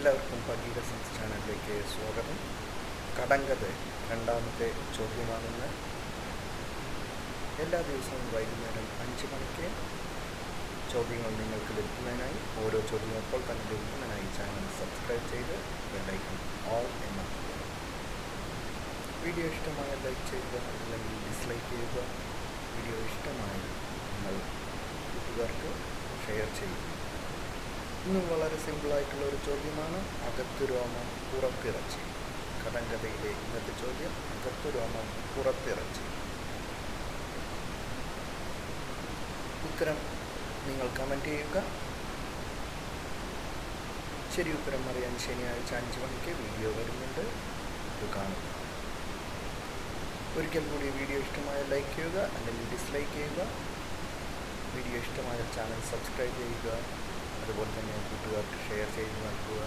എല്ലാവർക്കും പകീര സയൻസ് ചാനലിലേക്ക് സ്വാഗതം. കടങ്കഥ രണ്ടാമത്തെ ചോദ്യമാണെന്ന് എല്ലാ ദിവസവും വൈകുന്നേരം അഞ്ച് മണിക്ക് ചോദ്യങ്ങൾ നിങ്ങൾക്ക് ലഭിക്കുന്നതിനായി ഓരോ ചോദ്യങ്ങൾ അപ്പോൾ തന്നെ ലഭിക്കുന്നതിനായി ചാനൽ സബ്സ്ക്രൈബ് ചെയ്ത് ബെല്ലൈക്കൺ ഓൾ എന്നറിയുക വീഡിയോ ഇഷ്ടമായ ലൈക്ക് ചെയ്യുക അല്ലെങ്കിൽ ഡിസ്ലൈക്ക് ചെയ്യുക. വീഡിയോ ഇഷ്ടമായി നിങ്ങൾ കൂട്ടുകാർക്ക് ഷെയർ ചെയ്യുക. ഇന്നും വളരെ സിമ്പിളായിട്ടുള്ള ഒരു ചോദ്യമാണ്. അകത്തു രോമം പുറത്തിറച്ചി. കടങ്കഥയിലെ ഇന്നത്തെ ചോദ്യം അകത്തു രോമം പുറത്തിറച്ചി. ഉത്തരം നിങ്ങൾ കമന്റ് ചെയ്യുക. ശരി ഉത്തരം അറിയാൻ ശനിയാഴ്ച അഞ്ച് മണിക്ക് വീഡിയോ വരുന്നുണ്ട്. ഇത് കാണുക. ഒരിക്കൽ കൂടി വീഡിയോ ഇഷ്ടമായ ലൈക്ക് ചെയ്യുക അല്ലെങ്കിൽ ഡിസ്ലൈക്ക് ചെയ്യുക. വീഡിയോ ഇഷ്ടമായ ചാനൽ സബ്സ്ക്രൈബ് ചെയ്യുക. അതുപോലെ തന്നെ കൂട്ടുകാർക്ക് ഷെയർ ചെയ്ത് നൽകുക.